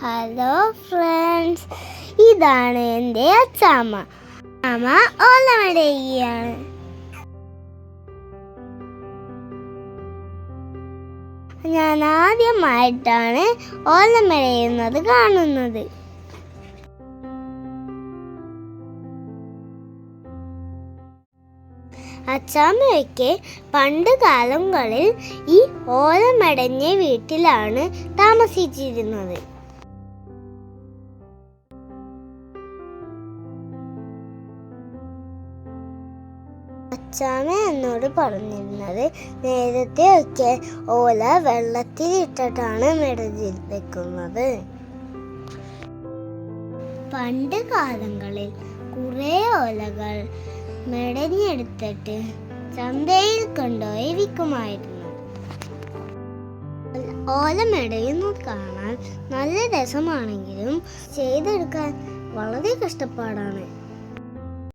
Hello friends ഇതാണ് എന്റെ അച്ചാമ്മ. അമ്മ ഓലമടയാണ് ഞാൻ ആദ്യമായിട്ടാണ് ഓലമടയുന്നത് കാണുന്നത്. അച്ചാമ്മയൊക്കെ പണ്ട് കാലങ്ങളിൽ ഈ ഓലമടഞ്ഞ വീട്ടിലാണ് താമസിച്ചിരുന്നത്. അച്ചാമ്മ എന്നോട് പറഞ്ഞിരുന്നത് നേരത്തെ ഒക്കെ ഓല വെള്ളത്തിലിട്ടിട്ടാണ് മെടഞ്ഞി വെക്കുന്നത്. പണ്ട് കാലങ്ങളിൽ കുറേ ഓലകൾ മെടഞ്ഞെടുത്തിട്ട് ചന്തയിൽ കൊണ്ടുപോയി വിൽക്കുമായിരുന്നു. ഓല മെടയുന്നത് കാണാൻ നല്ല രസമാണെങ്കിലും ചെയ്തെടുക്കാൻ വളരെ കഷ്ടപ്പാടാണ്.